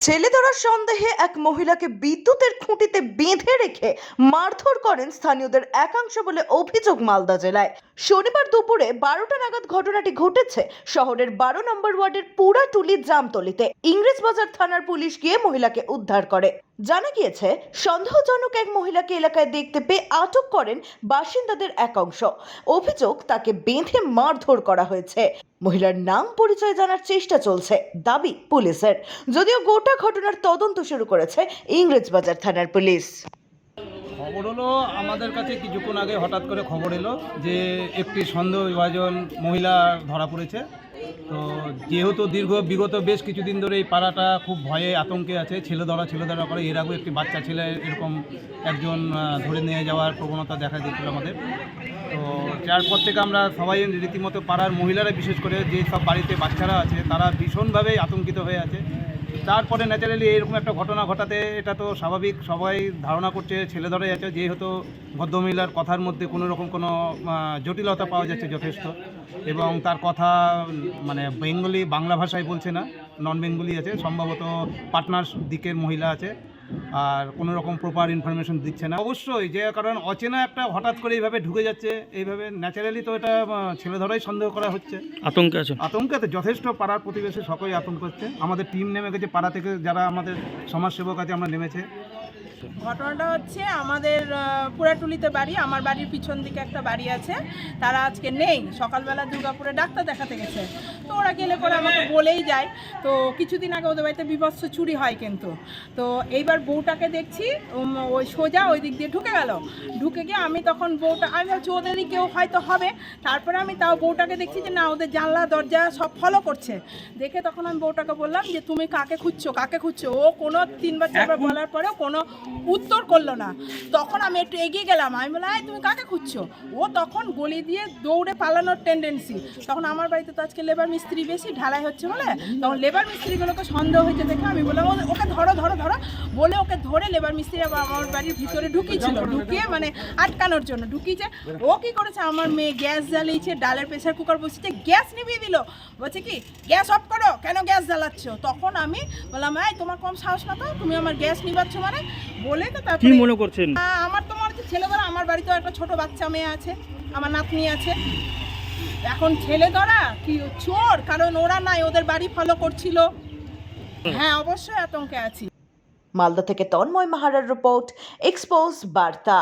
ছেলে ধরার সন্দেহে এক মহিলাকে বিদ্যুতের খুঁটিতে বেঁধে রেখে মারধর করেন স্থানীয়দের একাংশ বলে অভিযোগ মালদা জেলায়। শনিবার দুপুরে বারোটা নাগাদ ঘটনাটি ঘটেছে শহরের বারো নম্বর ওয়ার্ডের পুরাটুলি জামতলিতে। ইংরেজ বাজার থানার পুলিশ গিয়ে মহিলাকে উদ্ধার করে। জানা গিয়েছে, সন্দেহজনক এক মহিলাকে এলাকায় দেখতে পেয়ে আটক করেন বাসিন্দাদের একাংশ। অভিযোগ, তাকে বেঁধে মারধর করা হয়েছে। মহিলার নাম পরিচয় জানার চেষ্টা চলছে, দাবি পুলিশের। যদিও গোটা ঘটনার তদন্ত শুরু করেছে ইংরেজবাজার থানার পুলিশ। খবর হলো, আমাদের কাছে কিছুক্ষণ আগে হঠাৎ করে খবর এলো যে, একটি সন্দেহ বিভাজন মহিলা ধরা পড়েছে। তো যেহেতু দীর্ঘ, বিগত বেশ কিছুদিন ধরে এই পাড়াটা খুব ভয়ে আতঙ্কে আছে, ছেলে ধরা ছেলে ধরা করে। এর আগেও একটি বাচ্চা ছেলে এরকম একজন ধরে নিয়ে যাওয়ার প্রবণতা দেখা দিচ্ছিল আমাদের। তো যারপর থেকে আমরা সবাই রীতিমতো পাড়ার মহিলারা, বিশেষ করে যে সব বাড়িতে বাচ্চারা আছে, তারা ভীষণভাবেই আতঙ্কিত হয়ে আছে। তারপরে ন্যাচারালি এরকম একটা ঘটনা ঘটাতে এটা তো স্বাভাবিক। সবাই ধারণা করছে, ছেলে ধরে যাচ্ছে যেহেতু ভদ্রমহিলার কথার মধ্যে কোনো রকম কোনো জটিলতা পাওয়া যাচ্ছে যথেষ্ট এবং তার কথা মানে বেঙ্গলি বাংলা ভাষায় বলছে না, নন বেঙ্গলি আছে। সম্ভবত পার্টনার দিকের মহিলা আছে। আর কোনো রকম প্রপার ইনফরমেশন দিচ্ছে না। অবশ্যই যে কারণ অচেনা একটা হঠাৎ করে এইভাবে ঢুকে যাচ্ছে এইভাবে ন্যাচারালি তো এটা ছেলে ধরাই সন্দেহ করা হচ্ছে। আতঙ্কে আছে। আতঙ্কে তো যথেষ্ট পাড়ার প্রতিবেশী সকলেই আতঙ্ক হচ্ছে। আমাদের টিম নেমে গেছে পাড়া থেকে যারা আমাদের সমাজসেবক আছে আমরা নেমেছে। ঘটনাটা হচ্ছে আমাদের পুরাটুলিতে বাড়ি আমার বাড়ির পিছন দিকে একটা বাড়ি আছে। তারা আজকে নেই সকালবেলা দুর্গাপুরে ডাক্তার দেখাতে গেছে। তো ওরা গেলে পরে আমাকে বলেই যায়। তো কিছুদিন আগে ওদের বাড়িতে বিভৎস চুরি হয় কিন্তু। তো এইবার বউটাকে দেখছি ওই সোজা ওই দিক দিয়ে ঢুকে গেল। ঢুকে গিয়ে আমি তখন বউটা আমি ভাবছি ওদেরই কেউ হয়তো হবে। তারপরে আমি তাও বউটাকে দেখছি যে না ওদের জানলা দরজা সব ফলো করছে। দেখে তখন আমি বউটাকে বললাম যে তুমি কাকে খুঁজছো? কাকে খুঁজছো? ও কোনো তিনবার চারবার বলার পরেও কোনো উত্তর করল না। তখন আমি একটু এগিয়ে গেলাম। আমি বললাম "এই, তুমি কাকে খুঁজছো? ও তখন গলি দিয়ে দৌড়ে পালানোর টেন্ডেন্সি তখন আমার বাড়িতে তো আজকে লেবার মিস্ত্রি বেশি ঢালাই হচ্ছে বলে। তখন লেবার মিস্ত্রিগুলোকে সন্দেহ হয়েছে দেখে আমি বললাম "ও- ওকে ধরো ধরো ধরো। বলে ওকে ধরে লেবার মিস্ত্রি আমার বাড়ির ভিতরে ঢুকিয়েছিল। ঢুকিয়ে মানে আটকানোর জন্য। ঢুকিয়েছে ও কি করেছে? আমার মেয়ে গ্যাস জ্বালিয়েছে ডালের প্রেসার কুকার বসিয়েছে গ্যাস নিভিয়ে দিল। বলছে কি গ্যাস অফ করো কেন গ্যাস জ্বালাচ্ছ? তখন আমি বললাম এই তোমার কম সাহস না তো? তুমি আমার গ্যাস নিবাচ্ছ মানে? বলে তো কি মনে করছেন? আহ, আমার তো মনে হচ্ছে ছেলেবেলা আমার বাড়িতেও একটা ছোট বাচ্চা মেয়ে আছে আমার নাতনি আছে। এখন ছেলে ধরা কি চোর? কারণ ওরা নাই ওদের বাড়ি ফলো করছিল। হ্যাঁ অবশ্যই আতঙ্কে আছি। মালদা থেকে তন্ময় মাহারার রিপোর্ট এক্সপোজ বার্তা।